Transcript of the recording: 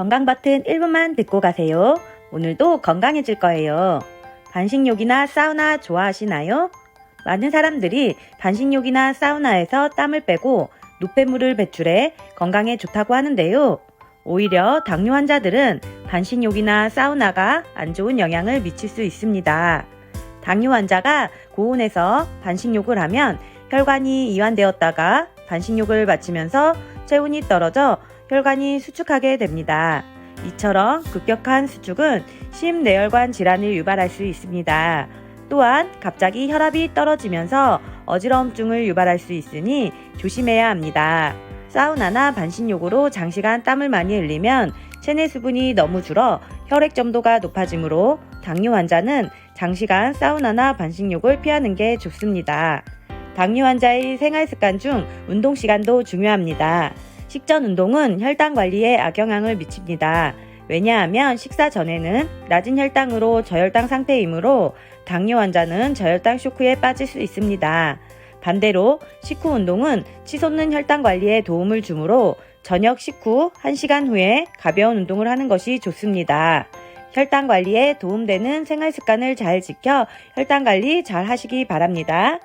건강 버튼 1분만 듣고 가세요. 오늘도 건강해질 거예요. 반식욕이나 사우나 좋아하시나요? 많은 사람들이 반식욕이나 사우나에서 땀을 빼고 노폐물을 배출해 건강에 좋다고 하는데요. 오히려 당뇨 환자들은 반식욕이나 사우나가 안 좋은 영향을 미칠 수 있습니다. 당뇨 환자가 고온에서 반식욕을 하면 혈관이 이완되었다가 반식욕을 마치면서 체온이 떨어져 혈관이 수축하게 됩니다. 이처럼 급격한 수축은 심내혈관 질환을 유발할 수 있습니다. 또한 갑자기 혈압이 떨어지면서 어지러움증을 유발할 수 있으니 조심해야 합니다. 사우나나 반신욕으로 장시간 땀을 많이 흘리면 체내 수분이 너무 줄어 혈액 점도가 높아지므로 당뇨 환자는 장시간 사우나나 반신욕을 피하는 게 좋습니다. 당뇨 환자의 생활 습관 중 운동 시간도 중요합니다. 식전 운동은 혈당 관리에 악영향을 미칩니다. 왜냐하면 식사 전에는 낮은 혈당으로 저혈당 상태이므로 당뇨 환자는 저혈당 쇼크에 빠질 수 있습니다. 반대로 식후 운동은 치솟는 혈당 관리에 도움을 주므로 저녁 식후 1시간 후에 가벼운 운동을 하는 것이 좋습니다. 혈당 관리에 도움되는 생활 습관을 잘 지켜 혈당 관리 잘 하시기 바랍니다.